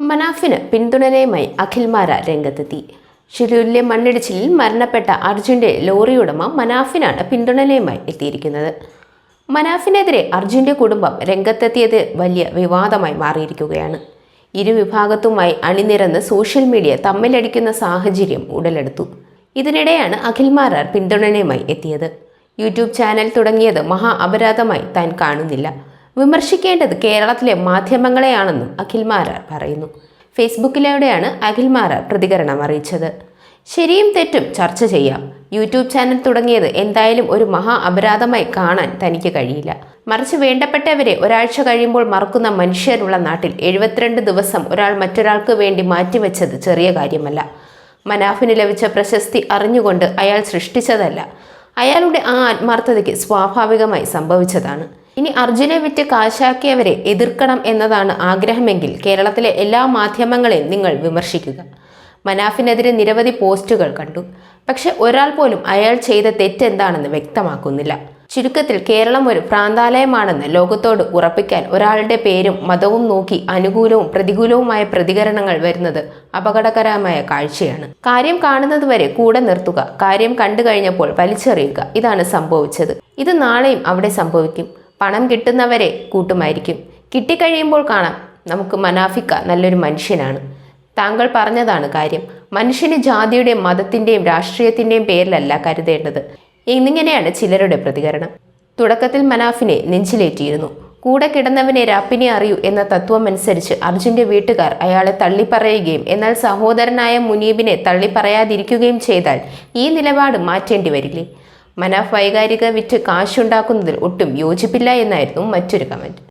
മനാഫിന് പിന്തുണനയുമായി അഖിൽമാര രംഗത്തെത്തി. ഷിരൂരിലെ മണ്ണിടിച്ചിലിൽ മരണപ്പെട്ട അർജുന്റെ ലോറി ഉടമ മനാഫിനാണ് പിന്തുണനയുമായി എത്തിയിരിക്കുന്നത്. മനാഫിനെതിരെ അർജുന്റെ കുടുംബം രംഗത്തെത്തിയത് വലിയ വിവാദമായി മാറിയിരിക്കുകയാണ്. ഇരുവിഭാഗത്തുമായി അണിനിരന്ന് സോഷ്യൽ മീഡിയ തമ്മിലടിക്കുന്ന സാഹചര്യം ഉടലെടുത്തു. ഇതിനിടെയാണ് അഖിൽമാരാർ പിന്തുണനയുമായി എത്തിയത്. യൂട്യൂബ് ചാനൽ തുടങ്ങിയത് മഹാ അപരാധമായി താൻ കാണുന്നില്ല. വിമർശിക്കേണ്ടത് കേരളത്തിലെ മാധ്യമങ്ങളെയാണെന്നും അഖിൽ മാരാർ പറയുന്നു. ഫേസ്ബുക്കിലൂടെയാണ് അഖിൽ മാരാർ പ്രതികരണം അറിയിച്ചത്. ശരിയും തെറ്റും ചർച്ച ചെയ്യാം. യൂട്യൂബ് ചാനൽ തുടങ്ങിയത് എന്തായാലും ഒരു മഹാ അപരാധമായി കാണാൻ തനിക്ക് കഴിയില്ല. മറിച്ച് വേണ്ടപ്പെട്ടവരെ ഒരാഴ്ച കഴിയുമ്പോൾ മറക്കുന്ന മനുഷ്യരുള്ള നാട്ടിൽ എഴുപത്തിരണ്ട് ദിവസം ഒരാൾ മറ്റൊരാൾക്ക് വേണ്ടി മാറ്റിവെച്ചത് ചെറിയ കാര്യമല്ല. മനാഫിന് ലഭിച്ച പ്രശസ്തി അറിഞ്ഞുകൊണ്ട് അയാൾ സൃഷ്ടിച്ചതല്ല. അയാളുടെ ആ ആത്മാർത്ഥതയ്ക്ക് സ്വാഭാവികമായി സംഭവിച്ചതാണ്. ഇനി അർജുനെ വിറ്റ് കാശാക്കിയവരെ എതിർക്കണം എന്നതാണ് ആഗ്രഹമെങ്കിൽ കേരളത്തിലെ എല്ലാ മാധ്യമങ്ങളെയും നിങ്ങൾ വിമർശിക്കുക. മനാഫിനെതിരെ നിരവധി പോസ്റ്റുകൾ കണ്ടു. പക്ഷെ ഒരാൾ പോലും അയാൾ ചെയ്ത തെറ്റെന്താണെന്ന് വ്യക്തമാക്കുന്നില്ല. ചുരുക്കത്തിൽ കേരളം ഒരു പ്രാന്താലയമാണെന്ന് ലോകത്തോട് ഉറപ്പിക്കാൻ ഒരാളുടെ പേരും മതവും നോക്കി അനുകൂലവും പ്രതികൂലവുമായ പ്രതികരണങ്ങൾ വരുന്നത് അപകടകരമായ കാഴ്ചയാണ്. കാര്യം കാണുന്നത് വരെ കൂടെ നിർത്തുക. കാര്യം കണ്ടു കഴിഞ്ഞപ്പോൾ വലിച്ചെറിയുക. ഇതാണ് സംഭവിച്ചത്. ഇത് നാളെയും അവിടെ സംഭവിക്കും. പണം കിട്ടുന്നവരെ കൂട്ടുമായിരിക്കും. കിട്ടിക്കഴിയുമ്പോൾ കാണാം നമുക്ക് മനാഫിക്ക നല്ലൊരു മനുഷ്യനാണ്. താങ്കൾ പറഞ്ഞതാണ് കാര്യം. മനുഷ്യന് ജാതിയുടെയും മതത്തിന്റെയും രാഷ്ട്രീയത്തിന്റെയും പേരിലല്ല കരുതേണ്ടത്. എന്നിങ്ങനെയാണ് ചിലരുടെ പ്രതികരണം. തുടക്കത്തിൽ മനാഫിനെ നെഞ്ചിലേറ്റിയിരുന്നു. കൂടെ കിടന്നവനെ രാപ്പിനെ അറിയൂ എന്ന തത്വമനുസരിച്ച് അർജുന്റെ വീട്ടുകാർ അയാളെ തള്ളിപ്പറയുകയും എന്നാൽ സഹോദരനായ മുനീബിനെ തള്ളിപ്പറയാതിരിക്കുകയും ചെയ്താൽ ഈ നിലപാട് മാറ്റേണ്ടി വരില്ലേ? മനാഫ് വൈകാരിക വിറ്റ് കാശുണ്ടാക്കുന്നതിൽ ഒട്ടും യോജിപ്പില്ല എന്നായിരുന്നു മറ്റൊരു കമന്റ്